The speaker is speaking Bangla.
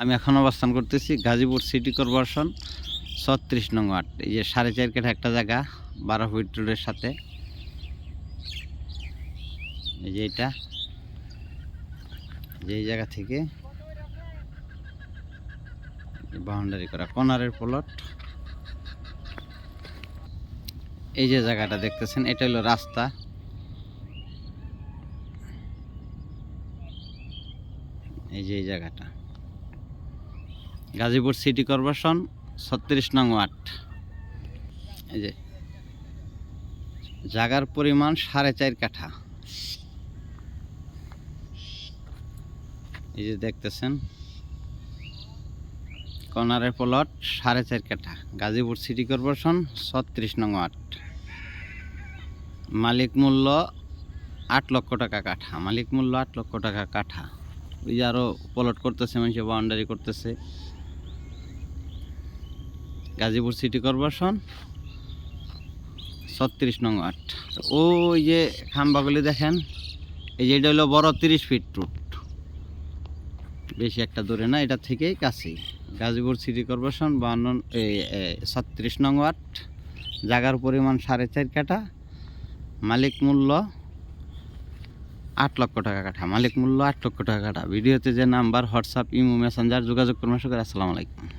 আমি এখন অবস্থান করতেছি গাজীপুর সিটি কর্পোরেশন, ছত্রিশ নং ওয়ার্ড। এই যে সাড়ে চার কেটে একটা জায়গা, বারো ফিট রোডের সাথে। এই যে এটা, যে জায়গা থেকে বাউন্ডারি করা কর্নারের প্লট। এই যে জায়গাটা দেখতেছেন, এটা হলো রাস্তা। এই যে এই জায়গাটা। গাজীপুর সিটি কর্পোরেশন, ছত্রিশ নং ওয়ার্ড। এই যে, জায়গার পরিমাণ সাড়ে চার কাঠা। এই যে দেখতেছেন, কর্নারের প্লট সাড়ে চার কাঠা, গাজীপুর সিটি কর্পোরেশন, ছত্রিশ নং ওয়ার্ড। মালিক মূল্য আট লক্ষ টাকা কাঠা, মালিক মূল্য আট লক্ষ টাকা কাঠা। ওই যে আরও প্লট করতেছে মানুষের বাউন্ডারি করতেছে। গাজীপুর সিটি কর্পোরেশন, ছত্রিশ নং আট ওই যে খাম্বাগুলি দেখেন, এই যে এটা হলো বড় তিরিশ ফিট রুট। বেশি একটা দূরে না, এটা থেকেই কাছেই। গাজীপুর সিটি কর্পোরেশন, বান্ন ছত্রিশ নং ওয়ার্ড। জায়গার পরিমাণ সাড়ে চার কাঠা। মালিক মূল্য আট লক্ষ টাকা কাঠা। মালিক মূল্য আট লক্ষ টাকা কাঠা। ভিডিওতে যে নাম্বার, হোয়াটসঅ্যাপ, ইমো, মেসেঞ্জার যোগাযোগ করবেন সকলে আসসালামু আলাইকুম।